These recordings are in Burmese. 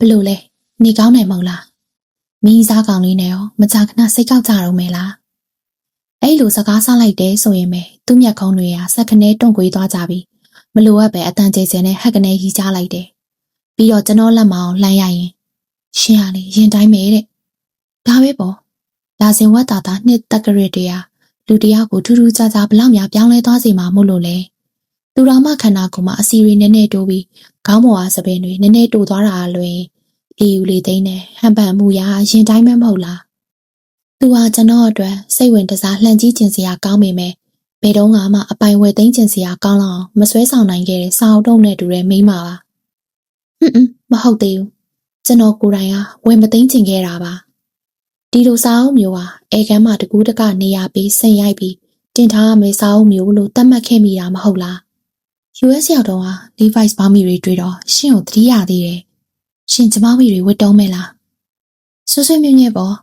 ဘလို့လဲနေကောင်းတယ်မဟုတ်လားမိစားကောင်လေးနဲ့ရောမကြခဏစိတ်ကောက်ကြတော့မယ်လားအဲ့လိုစကားဆလိုက်တယ်ဆိုရင်ပဲသူ့မျက်ခုံးတွေကစက်ခနဲတွန့်ကွေးသွားကြပြီမလိုအပ်ပဲအတန်ကျဲကျဲနဲ့ဟက်ကနေရီချလိုက်တယ်ပြီးတော့ကျွန်တော်လက်မအောင်လှမ်းရရင်ရှင်ဟာလေရင်တိုင်းမဲတဲ့ဒါပဲပေါ့ဒါစင်ဝတ်တာတာနှစ်တက်ကရစ်တရားလူတယောက်ကိုထူးထူးခြားခြားဘလောက်များပြောင်းလဲသွားစေမှာမို့လို့လေ သူတော်မှခန္ဓာကိုယ်မှာအစီရီနည်းနည်းတိုးပြီးခေါင်းပေါ်အားစပင်တွေနည်းနည်းတိုးသွားတာအလွင်လေယူလေသိမ်းနဲ့ဟန်ပန်မှုရာရင်တိုင်းမဲမဟုတ်လားသူဟာကျွန်တော်အတွက်စိတ်ဝင်တစားလှန်ကြီးကျင်စရာကောင်းပေမဲ့ဘယ်တော့မှအပိုင်ဝယ်သိမ်းကျင်စရာကောင်းလောက်မဆွဲဆောင်နိုင်ခဲ့တဲ့စာအုပ်တုံးနဲ့တူတဲ့မိန်းမပါဟွန်းဟွန်းမဟုတ်သေးဘူးကျွန်တော်ကိုယ်တိုင်ကဝယ်မသိမ်းကျင်ခဲ့တာပါဒီလိုစာအုပ်မျိုးဟာအဲကမ်းမှာတကူးတကနေရာပြီးဆင်ရိုက်ပြီးတင်ထားရမယ့်စာအုပ်မျိုးလို့သတ်မှတ်ခဲ့မိတာမဟုတ်လား US ရောက်တော့ဟာ Levi's ဘောင်းမီတွေတွေ့တော့ရှင့်ကိုသတိရသေးတယ်ရှင်ကျမမီတွေဝတ်တုံးမဲ့လားဆွဆွမြင့်မြင့်ပေါ့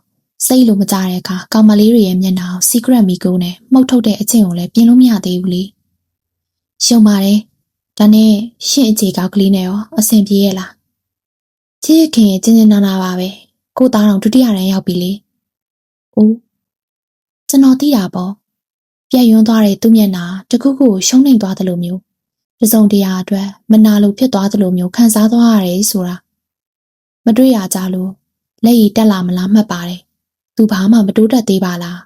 စိတ်လိုမကြတဲ့အခါကောင်မလေးတွေရဲ့မျက်နှာကို secret မီကိုနဲ့မှုတ်ထုတ်တဲ့အချင်းကိုလည်းပြင်လို့မရသေးဘူးလေရှုံပါတယ်ဒါနဲ့ရှင့်အခြေကောက်ကလေးနဲ့ရောအဆင်ပြေရဲ့လားချစ်ခင်ရဲ့ကျင်းကျင်းနာနာပါပဲကိုသားတော်ဒုတိယရန်ရောက်ပြီလေအိုးကျွန်တော်သိတာပေါ့ပြက်ယွန်းသွားတဲ့သူ့မျက်နှာတခုခုကိုရှုံးနေသွားသလိုမျိုး တစုံတရာအတွက်မနာလိုဖြစ်သွားသလိုမျိုးခံစားသွားရတယ်ဆိုတာမတွေ့ရကြလို့လက်ရည်တက်လာမလားမှတ်ပါတယ်သူဘာမှမတိုးတက်သေးပါလား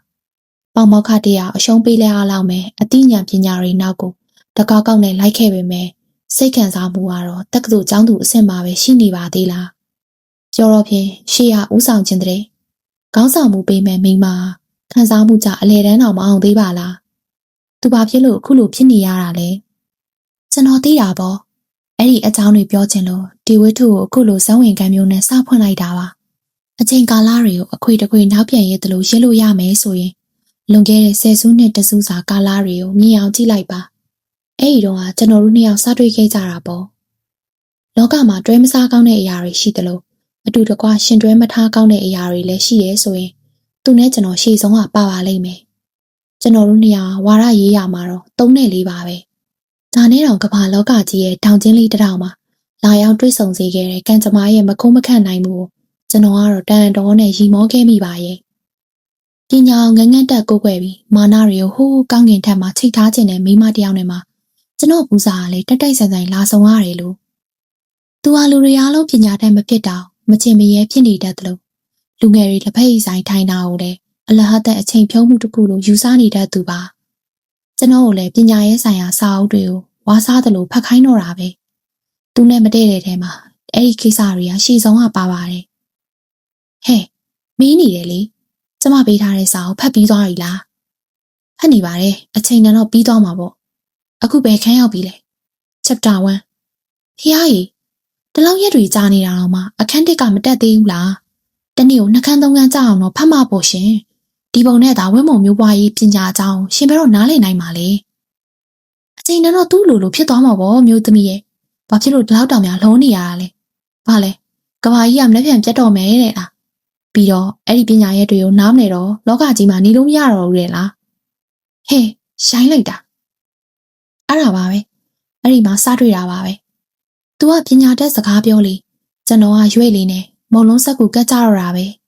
ပေါမောက်ခတရားအရှုံးပေးလဲအားလောက်မယ်အသိဉာဏ်ပညာတွေနောက်ကိုတကောက်ကောက်နဲ့လိုက်ခဲ့ပေမဲ့စိတ်ခံစားမှုကတော့တက္ကသိုလ်ကျောင်းသူအဆင့်မှာပဲရှိနေပါသေးလားကျော်တော့ဖြင့်ရှေ့ကဥဆောင်ခြင်းတဲ့ခေါင်းဆောင်မှုပေးမဲ့မိန်းမခံစားမှုကြအလေတန်းတော်မအောင်သေးပါလားသူဘာဖြစ်လို့အခုလိုဖြစ်နေရတာလဲ ကျွန်တော်သိတာပေါ့အဲ့ဒီအကြောင်းတွေပြောချင်လို့ဒီဝတ္ထုကိုအခုလိုဇောင်းဝင်ကံမျိုးနဲ့စဖွင့်လိုက်တာပါအချိန်ကာလတွေကိုအခွေတခွေနောက်ပြန်ရဲသလိုရေးလို့ရမယ်ဆိုရင်လွန်ခဲ့တဲ့ဆယ်စုနှစ်တစုစာကာလတွေကိုမြင်အောင်ကြည့်လိုက်ပါအဲ့ဒီတော့ကကျွန်တော်တို့နှစ်ယောက်စတွေ့ခဲ့ကြတာပေါ့လောကမှာတွဲမစားကောင်းတဲ့အရာတွေရှိသလိုအတူတကွရှင်တွဲမထားကောင်းတဲ့အရာတွေလည်းရှိရဲဆိုရင်သူနဲ့ကျွန်တော်ရှေ့ဆုံးကပါပါလိမ့်မယ်ကျွန်တော်တို့နှစ်ယောက်ဝါရရေးရမှာတော့သုံးနဲ့လေးပါပဲ ဒါနဲ့တော့ကမ္ဘာလောကကြီးရဲ့တောင်ချင်းလေးတစ်ထောင်မှာလာရောက်တွေ့ဆုံစေခဲ့တဲ့ကံကြမ္မာရဲ့မကုန်းမခန့်နိုင်မှုကိုကျွန်တော်ကတော့တန်တော်နဲ့ရီမောခဲ့မိပါရဲ့ပညာငငတ်တက်ကိုွယ်ပြီးမာနတွေကိုဟိုးကောင်းကင်ထက်မှချိတ်ထားခြင်းနဲ့မိမတယောက်နဲ့မှကျွန်တော်ပူစာကလည်းတက်တိုက်ဆန်ဆန်လာဆောင်ရတယ်လို့သူဟာလူတွေအားလုံးပညာတတ်မဖြစ်တော့မချင်မရဲဖြစ်နေတတ်တယ်လို့လူငယ်တွေလက်ဖက်ရည်ဆိုင်ထိုင်တာကိုလည်းအလဟတ်တဲ့အချိန်ဖြုံးမှုတစ်ခုလိုယူဆနေတတ်သူပါ ကျွန်တော်ကိုလည်းပညာရေးဆိုင်ရာစာအုပ်တွေကိုဝါစားတယ်လို့ဖတ်ခိုင်းတော့တာပဲသူနဲ့မတည့်တဲ့ထဲမှာအဲ့ဒီကိစ္စတွေကရှေ့ဆုံးကပါပါတယ်ဟဲ့မင်းနေတယ်လေကျမပေးထားတဲ့စာကိုဖတ်ပြီးသွားပြီလားဖတ်နေပါတယ်အချိန်တန်တော့ပြီးသွားမှာပေါ့အခုပဲခန်းရောက်ပြီလေ chapter 1ဖះကြီးတလောက်ရက်တွေကြာနေတာတော့မှအခန်းတစ်ကမတက်သေးဘူးလားတနေ့ကိုနှကန်းသုံးကန်းကြာအောင်တော့ဖတ်မှာပေါ့ရှင် ဒီပုံနဲ့သာဝင်းမုံမျိုးပွားရေးပညာအကြောင်းရှင်ဘယ်တော့နားလည်နိုင်မှာလဲအချိန်တန်တော့သူ့လိုလိုဖြစ်သွားမှာပေါ့မျိုးသမီးရဲ့ဘာဖြစ်လို့ဒီလောက်တောင်များလုံးနေရတာလဲဘာလဲကဘာကြီးကမနှက်ပြန်ပြတ်တော့မယ်တဲ့လားပြီးတော့အဲ့ဒီပညာရဲ့တွေကိုနားမလဲတော့လောကကြီးမှာနေလို့မရတော့ဘူးလေလားဟဲ့ရှိုင်းလိုက်တာအဲ့ဒါပါပဲအဲ့ဒီမှာစတွေ့တာပါပဲ तू ကပညာတတ်စကားပြောလေကျွန်တော်ကရွေ့လေးနဲ့မုံလုံးဆက်ကူကတ်ကြတော့တာပဲ။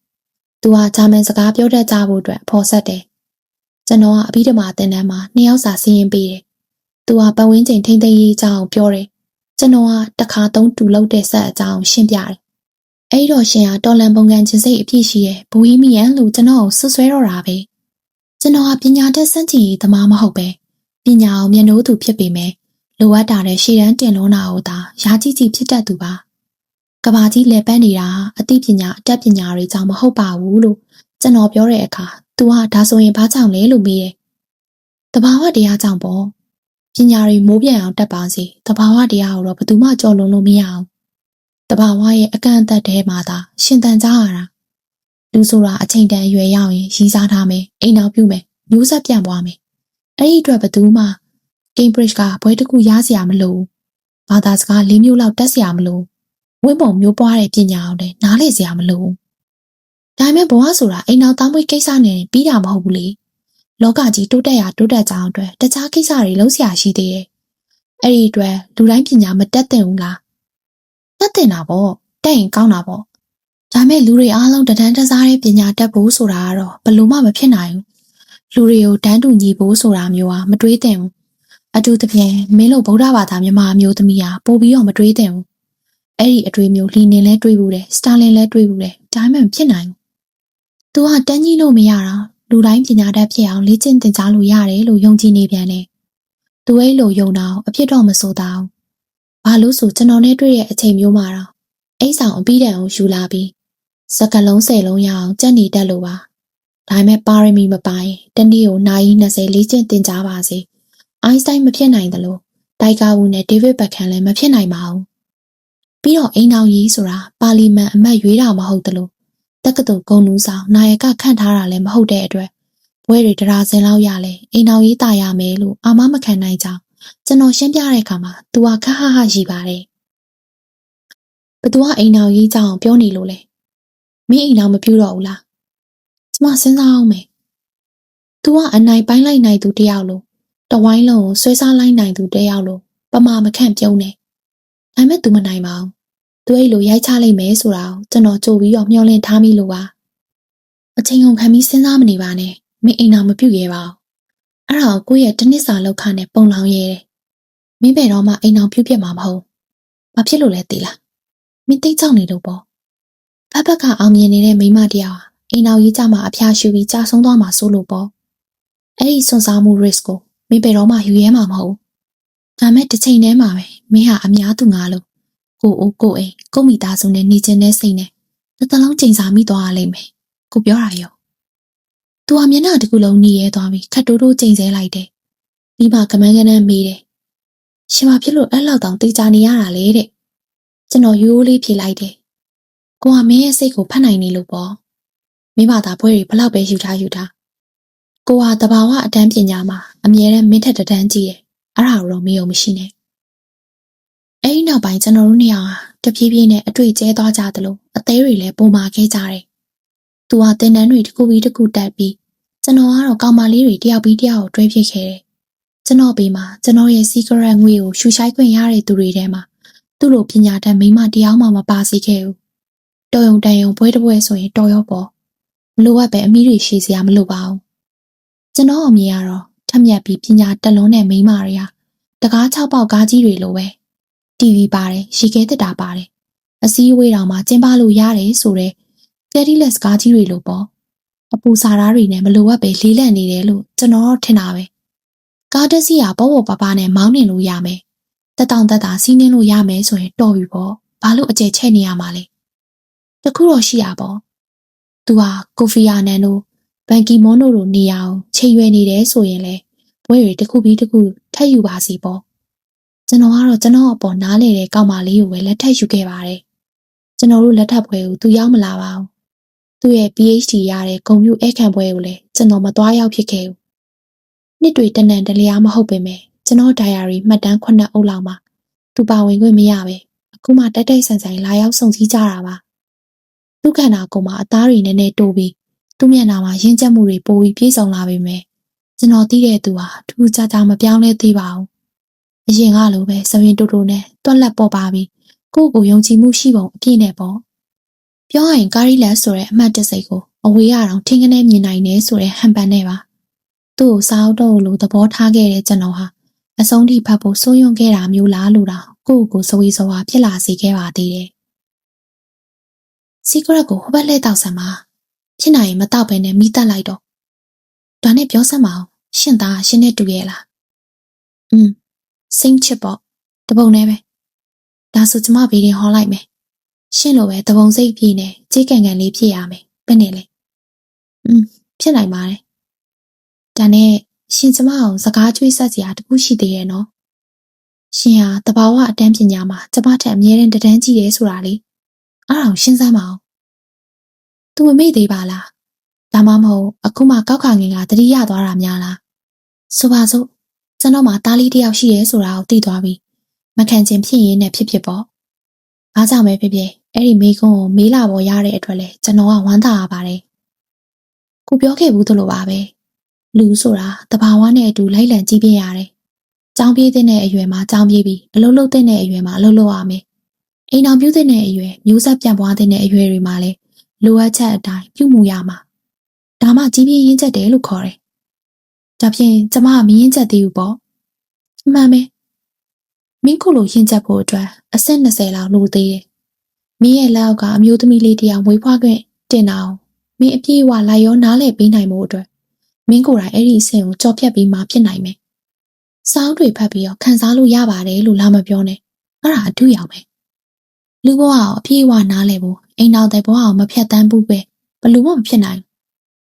तू ကဂျာမန်စကားပြောတတ်ကြဖို့အတွက်ဖော်ဆက်တယ်။ကျွန်တော်ကအဘိဓမ္မာသင်တန်းမှာနှစ်ယောက်စာစီးရင်ပေးတယ်။ तू ကပတ်ဝန်းကျင်ထိမ့်သိမ်းရေးအကြောင်းပြောတယ်။ကျွန်တော်ကတခါသုံးတူလုပ်တဲ့ဆက်အကြောင်းရှင်းပြတယ်။အဲ့တော့ရှင်ကတော်လန်ပုံကန်ချင်းစိတ်အပြည့်ရှိရဲ့ဘူဟီမီယန်လို့ကျွန်တော်ကိုဆွဆွဲတော့တာပဲ။ကျွန်တော်ကပညာတတ်စန့်ကျင်ရေးသမားမဟုတ်ပဲပညာအောင်မျက်နှိုးသူဖြစ်ပေမဲ့လိုအပ်တာတဲ့ရှေ့တန်းတင်လုံးတာကိုသာရာကြီးကြီးဖြစ်တတ်သူပါ။ ကဘာကြီးလဲပန်းနေတာအသိပညာအတတ်ပညာတွေကြောင့်မဟုတ်ပါဘူးလို့ကျွန်တော်ပြောတဲ့အခါ तू ဟာဒါဆိုရင်ဘာကြောင့်လဲ လို့မေးတယ်။တဘာဝတရားကြောင့်ပေါ့။ပညာတွေမိုးပြန်အောင်တက်ပါစေ။တဘာဝတရားကိုတော့ဘယ်သူမှကြော်လွန်လို့မရအောင်။တဘာဝရဲ့အကန့်အသတ်ထဲမှာသာရှင်သန်ကြရတာ။လူဆိုတာအချိန်တန်အရွယ်ရောက်ရင်ရီးစားထားမယ်။အိမ်တော်ပြုမယ်။မျိုးဆက်ပြန်ပွားမယ်။အဲ့ဒီအတွက်ဘယ်သူမှ Cambridge ကဘွဲတစ်ခုရစရာမလိုဘူး။ဘာသာစကား၄မျိုးလောက်တက်စရာမလိုဘူး ဝင့်ပုံမျိုးပွားတဲ့ပညာအောင်လည်းနားလည်စရာမလိုဘူး။ဒါပေမဲ့ဘဝဆိုတာအိမ်နောက်သားမွေးကိစ္စနဲ့ပြီးတာမဟုတ်ဘူးလေ။လောကကြီးတိုးတက်ရတိုးတက်ကြအောင်အတွက်တခြားကိစ္စတွေလုံးစရာရှိသေးတယ်။အဲ့ဒီအတွက်လူတိုင်းပညာမတက်သင့်ဘူးလား။တက်သင့်တာပေါ့တက်ရင်ကောင်းတာပေါ့ဒါမဲ့လူတွေအားလုံးတဒန်းတစားတဲ့ပညာတတ်ဖို့ဆိုတာကတော့ဘယ်လို့မှမဖြစ်နိုင်ဘူးလူတွေကိုတန်းတူညီဖို့ဆိုတာမျိုးဟာမတွေးသင့်ဘူးအတူတဖြင့်မင်းတို့ဗုဒ္ဓဘာသာမြန်မာမျိုးသမီးဟာပို့ပြီးတော့မတွေးသင့်ဘူး အဲ့ဒီအတွေ့မျိုးလီနင်လဲတွေးဘူးတယ်စတာလင်လဲတွေးဘူးတယ်ဒါမှမဖြစ်နိုင်ဘူး။ तू ကတန်းကြီးလို့မရတာလူတိုင်းပညာတတ်ဖြစ်အောင်လေ့ကျင့်သင်ကြားလို့ရတယ်လို့ယုံကြည်နေပြန်တယ်။ तू အဲ့လိုယုံတာအဖြစ်တော့မဆိုတာဘူး။ဘာလို့ဆိုကျွန်တော်နဲ့တွေ့တဲ့အချိန်မျိုးမှာတော့အိတ်ဆောင်အပြီးတန်အောင်ယူလာပြီးစကလုံးဆယ်လုံးရအောင်ကြက်နေတတ်လို့ပါ။ဒါပေမဲ့ပါရမီမပိုင်တနေ့ကိုနိုင်20လေ့ကျင့်သင်ကြားပါစေ။အိုင်းစတိုင်းမဖြစ်နိုင်သလိုတိုက်ကာဝူနဲ့ဒေးဗစ်ဘက်ခန်လည်းမဖြစ်နိုင်ပါဘူး။ ပြီးတော့အိမ်အောင်ကြီးဆိုတာပါလီမန်အမတ်ရွေးတာမဟုတ်သလိုတက္ကသိုလ်ဂုဏ်ထူးဆောင်နာယကခန့်ထားတာလည်းမဟုတ်တဲ့အတွက်ဘွဲတွေတရားစင်လောက်ရလဲအိမ်အောင်ရေးတာရမယ်လို့အာမမခံနိုင်ကြောင်းကျွန်တော်ရှင်းပြတဲ့အခါမှာသူကခက်ဟဟရှိပါတယ်ဘသူကအိမ်အောင်ရေးကြောင်းပြောနေလို့လဲမင်းအိမ်အောင်မပြူတော့ဘူးလားကျမစဉ်းစားအောင်မယ်သူကအနိုင်ပိုင်းလိုက်နိုင်သူတယောက်လို့တဝိုင်းလုံးကိုဆွဲစားလိုက်နိုင်သူတယောက်လို့ပမာမခန့်ပြုံးနေ ဒါပေမဲ့သူမနိုင်ပါဘူးသူအဲ့လိုရိုက်ချလိုက်မယ်ဆိုတာကိုကျွန်တော်ကြိုပြီးတော့မျှော်လင့်ထားမိလို့ပါအချိန်ကုန်ခံပြီးစဉ်းစားမနေပါနဲ့မင်းအိမ်တော်မပြုတ်ရဲပါဘူးအဲ့ဒါကိုကိုယ့်ရဲ့တနစ်စာလောက်ခနဲ့ပုံလောင်ရဲတယ်မင်းဘယ်တော့မှအိမ်တော်ပြုတ်ပြတ်မှာမဟုတ်ဘာဖြစ်လို့လဲသိလားမင်းတိတ်ကြောက်နေလို့ပေါ့ဖက်ဖက်ကအောင်မြင်နေတဲ့မိမတယောက်ဟာအိမ်တော်ကြီးကြမှာအဖျားရှူပြီးကြာဆုံးသွားမှာစိုးလို့ပေါ့အဲ့ဒီစွန့်စားမှု risk ကိုမင်းဘယ်တော့မှယူရဲမှာမဟုတ် ဒါမဲ့တစ်ချိန်တည်းမှာပဲမင်းဟာအများသူငါလို့ကိုအိုးကိုအိမ်ကိုမိသားစုနဲ့နေကျင်တဲ့စိတ်နဲ့တစ်သလုံးချိန်စာမိသွားရလိမ့်မယ်ကိုပြောတာရောသူဟာမျက်နှာတစ်ခုလုံးหนีရဲသွားပြီးခတ်တိုးတိုးချိန်ဆလိုက်တယ်ပြီးမှကမန်းကနန်းမေးတယ်ရှင်မဖြစ်လို့အဲ့လောက်တောင်တေးချနေရတာလေတဲ့ကျွန်တော်ရိုးရိုးလေးဖြေလိုက်တယ်ကိုကမင်းရဲ့စိတ်ကိုဖတ်နိုင်နေလို့ပေါ့မိမသာဘွဲတွေဘလောက်ပဲယူထားယူထားကိုဟာတဘာဝအတန်းပညာမှာအမြဲတမ်းမင်းထက်တန်းကြီးတယ် အဲ့ဒါတော့မယုံမရှိနဲ့အဲ့ဒီနောက်ပိုင်းကျွန်တော်တို့နှစ်ယောက်ဟာတပြေးပြေးနဲ့အတွေ့ကျဲသွားကြသလိုအသေးတွေလည်းပုံမာခဲ့ကြတယ်။သူဟာတင်တန်းတွေတစ်ခုပြီးတစ်ခုတက်ပြီးကျွန်တော်ကတော့ကောင်မလေးတွေတယောက်ပြီးတယောက်ကိုတွဲဖြစ်ခဲ့တယ်။ကျွန်တော်ဘေးမှာကျွန်တော်ရဲ့ secret ငွေကိုရှူရှိုက်ခွင့်ရတဲ့သူတွေထဲမှာသူ့လိုပညာတတ်မိမတယောက်မှမပါစေခဲ့ဘူး။တော်ယုံတန်ယုံဘွဲတပွဲဆိုရင်တော်ရောပေါ့။မလိုအပ်ပဲအမီးတွေရှိစရာမလိုပါဘူး။ကျွန်တော်အမြင်ကတော့ ထက်မြက်ပြီးပညာတက်လွန်းတဲ့မိမတွေဟာတကား၆ပေါက်ကားကြီးတွေလိုပဲ။ TV ပါတယ်ရေခဲတက်တာပါတယ်အစည်းအဝေးတောင်မှကျင်းပလို့ရတယ်ဆိုတော့ Cadillac's ကားကြီးတွေလို့ပေါ့အပူစာသားတွေနဲ့မလိုအပ်ပဲလေးလံနေတယ်လို့ကျွန်တော်ထင်တာပဲကားတက်စီကပေါ်ပေါ်ပါပါနဲ့မောင်းနေလို့ရမယ်တက်တောင်တက်တာစီးနှင်းလို့ရမယ်ဆိုရင်တော်ပြီပေါ့ဘာလို့အကျဲချဲ့နေရမှာလဲတခုတော့ရှိရပေါ့သူဟာကိုဖီယာနန်တို့ ဘန်ကီမွန်တို့လိုနေရအောင်ချိန်ရွယ်နေတယ်ဆိုရင်လေဘွဲတွေတစ်ခုပြီးတစ်ခုထပ်ယူပါစီပေါ့ကျွန်တော်ကတော့ကျွန်တော်အပေါ်နားလေတဲ့ကောင်မလေးကိုပဲလက်ထပ်ယူခဲ့ပါတယ်ကျွန်တော်တို့လက်ထပ်ပွဲကိုသူရောက်မလာပါဘူးသူ့ရဲ့ PhD ရတဲ့ဂုံပြူအခန့်ပွဲကိုလည်းကျွန်တော်မသွားရောက်ဖြစ်ခဲ့ဘူးနှစ်တွေတနန်တလျားမဟုတ်ပေမဲ့ကျွန်တော် diary မှတ်တမ်းခုနှစ်အုပ်လောက်မှာသူပါဝင်ခွင့်မရပဲအခုမှတိုက်တိုက်ဆန်ဆန်လာရောက်စုံစည်းကြတာပါသူခန္ဓာကိုယ်မှာအသားတွေနည်းနည်းတိုးပြီး သူ့မျက်နှာမှာရင်းချက်မှုတွေပိုပြီးပြည့်စုံလာပေမဲ့ကျွန်တော်သိတဲ့သူဟာထူးခြားခြားမပြောင်းလဲသေးပါဘူးအရင်ကလိုပဲစရင်တူတူနဲ့တွက်လက်ပေါ်ပါပြီးကိုယ့်ကိုယုံကြည်မှုရှိပုံအပြည့်နဲ့ပေါ့ပြောရရင်ကာရီလက်ဆိုတဲ့အမှတ်တစိတ်ကိုအဝေးရအောင်ထင်းကနေမြင်နိုင်နေဆိုတဲ့ဟန်ပန်နဲ့ပါသူ့ကိုစားအုပ်တော့လို့သဘောထားခဲ့တဲ့ကျွန်တော်ဟာအဆုံးထိဖတ်ဖို့စိုးရွံ့ခဲ့တာမျိုးလားလို့တော့ကိုယ့်ကိုစဝေးစွာဖြစ်လာစေခဲ့ပါသေးတယ်စီကရက်ကိုဟိုဘက်လှည့်တောက်ဆံမှာ ဖြစ်နိုင်ရင်မတောက်ဘဲနဲ့မိတက်လိုက်တော့ဒါနဲ့ပြောစမ်းမအောင်ရှင်သားရှင်နဲ့တူရဲ့လားอืมစိမ့်ချစ်ပေါ့တပုံနဲ့ပဲဒါဆိုကျမဗီဒီဟောလိုက်မယ်ရှင့်လိုပဲတပုံစိတ်ပြည့်နဲ့ကြေးကန်ကန်လေးဖြစ်ရမယ်ဘယ်နဲ့လဲอืมဖြစ်နိုင်ပါတယ်ဒါနဲ့ရှင်ကျမအောင်စကားကျွေးဆက်စရာတခုရှိသေးရဲ့နော်ရှင်ဟာတဘာဝအတန်းပညာမှာကျမထက်အမြဲတမ်းတန်းကြည့်ရဲဆိုတာလေအားအောင်ရှင်းစမ်းမအောင် သူမမေ့သေးပါလားဒါမှမဟုတ်အခုမှကောက်ခါငင်ကတတိယသွားတာများလားဆိုပါစို့ကျွန်တော်မှတားလေးတယောက်ရှိရဲဆိုတာကိုသိသွားပြီမခံချင်ဖြစ်ရင်းနဲ့ဖြစ်ဖြစ်ပေါ့အားကြောင့်ပဲဖြစ်ဖြစ်အဲ့ဒီမိကုန်းကိုမေးလာပေါ်ရတဲ့အတွက်လဲကျွန်တော်ကဝမ်းသာရပါတယ်ကိုပြောခဲ့ဘူးသလိုပါပဲလူဆိုတာတဘာဝနဲ့အတူလိုက်လံကြည့်ပြရတယ်ကြောင်းပြေးတဲ့အရွယ်မှာကြောင်းပြေးပြီးအလုံးလုံးတဲ့အရွယ်မှာအလုံးလုံးရမယ်အိမ်အောင်ပြုတဲ့အရွယ်မျိုးဆက်ပြန့်ပွားတဲ့အရွယ်တွေမှာလည်း လိုအပ်ချက်အတိုင်းပြုမှုရမှာဒါမှကြီးပြင်းရင်းချက်တယ်လို့ခေါ်တယ်ဒါဖြင့်ကျမကမရင်းချက်သေးဘူးပေါ့အမှန်ပဲမင်းခုလိုရင်းချက်ဖို့အတွက်အဆင့်20လောက်လိုသေးတယ်မင်းရဲ့လက်အောက်ကအမျိုးသမီးလေးတစ်ယောက်မွေးဖွားခွင့်တင်တာအောင်မင်းအပြည့်အဝလိုက်ရောနားလည်ပေးနိုင်မှုအတွက်မင်းကိုယ်တိုင်အဲ့ဒီအဆင့်ကိုကြော်ဖြတ်ပြီးမှဖြစ်နိုင်မယ်စောင်းတွေဖတ်ပြီးတော့ခံစားလို့ရပါတယ်လို့လာမပြောနဲ့အဲ့ဒါအထူးရောက်ပဲ လူဘဝကိုအပြည့်အဝနားလည်ဖို့အိမ်တော်တဲ့ဘဝကိုမဖြတ်တန်းဘူးပဲဘလို့မှမဖြစ်နိုင်ဘူး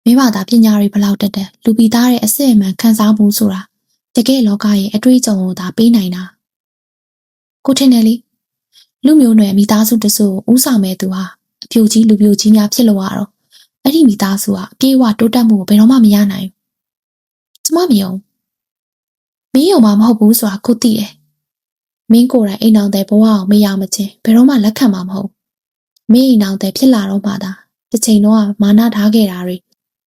မိဘသားပညာတွေဘလောက်တက်တက်လူပိသားရဲ့အစစ်အမှန်ခံစားမှုဆိုတာတကယ်လောကရဲ့အတွေ့အကြုံကိုသာပေးနိုင်တာကိုထင်တယ်လေလူမျိုးနွယ်မိသားစုတစုကိုဥဆောင်မဲ့သူဟာအပြိုကြီးလူပြိုကြီးများဖြစ်လို့ရတော့အဲ့ဒီမိသားစုဟာအပြေးအဝတိုးတက်မှုကိုဘယ်တော့မှမရနိုင်ဘူးကျမမယုံမင်းယုံမှာမဟုတ်ဘူးဆိုတာကိုသိတယ် မင်းကိုယ်တိုင်အိမ်အောင်တဲ့ဘဝကိုမရမချင်းဘယ်တော့မှလက်ခံမှာမဟုတ်မင်းအိမ်အောင်တဲ့ဖြစ်လာတော့မှသာတစ်ချိန်တော့မာနထားခဲ့တာတွေ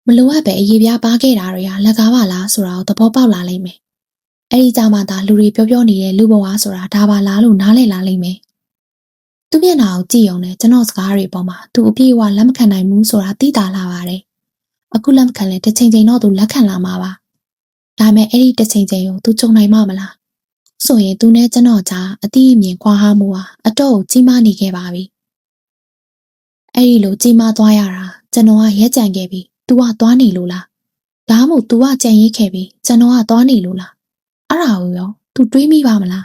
မလိုအပ်ပဲအရေးပြားပါခဲ့တာတွေဟာလက်ကားပါလားဆိုတာကိုသဘောပေါက်လာလိမ့်မယ်အဲ့ဒီကြမှာသာလူတွေပြောပြောနေတဲ့လူဘဝဆိုတာဒါပါလားလို့နားလည်လာလိမ့်မယ်သူမျက်နှာကိုကြည့်အောင်နဲ့ကျွန်တော်စကားတွေပေါ်မှာသူအပြည့်အဝလက်မခံနိုင်ဘူးဆိုတာသိတာလာပါတယ်အခုလက်မခံလဲတစ်ချိန်ချိန်တော့သူလက်ခံလာမှာပါဒါပေမဲ့အဲ့ဒီတစ်ချိန်ချိန်ကိုသူကြုံနိုင်မှာမလား ဆိုရင်သူနဲ့ကျွန်တော်ကြားအတိအမြင်ခွာဟာမှုဟာအတော့ကိုကြီးမားနေခဲ့ပါပြီ။အဲ့ဒီလိုကြီးမားသွားရတာကျွန်တော်ကရဲကြံခဲ့ပြီ။ तू ကသွားနေလို့လား။ဒါမှမဟုတ် तू ကကြံရိတ်ခဲ့ပြီကျွန်တော်ကသွားနေလို့လား။အဲ့ဒါကိုရော तू တွေးမိပါမလား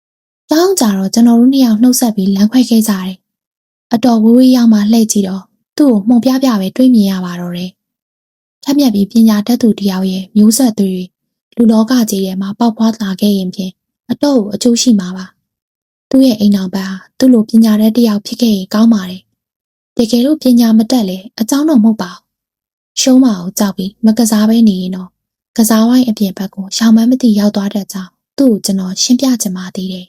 ။တောင်းကြတော့ကျွန်တော်တို့နှစ်ယောက်နှုတ်ဆက်ပြီးလမ်းခွဲခဲ့ကြတယ်။အတော်ဝေးဝေးရောက်မှလှည့်ကြည့်တော့သူ့ကိုမှုံပြပြပဲတွေးမြင်ရပါတော့တယ်။ထက်မြက်ပြီးပညာတတ်သူတယောက်ရဲ့မျိုးဆက်သွေးလူလောကကြီးထဲမှာပေါက်ဖွားလာခဲ့ရင်ဖြင့် အတော့ကိုအကျိုးရှိမှာပါသူ့ရဲ့အိမ်တော်ဘက်ဟာသူ့လိုပညာတတ်တစ်ယောက်ဖြစ်ခဲ့ရင်ကောင်းပါတယ်တကယ်လို့ပညာမတတ်လေအကြောင်းတော့မဟုတ်ပါဘူးရှုံးမအောင်ကြောက်ပြီးမကစားပဲနေရင်တော့ကစားဝိုင်းအပြင်ဘက်ကိုရှောင်မန်းမသိရောက်သွားတဲ့ကြောင်းသူ့ကိုကျွန်တော်ရှင်းပြချင်ပါသေးတယ်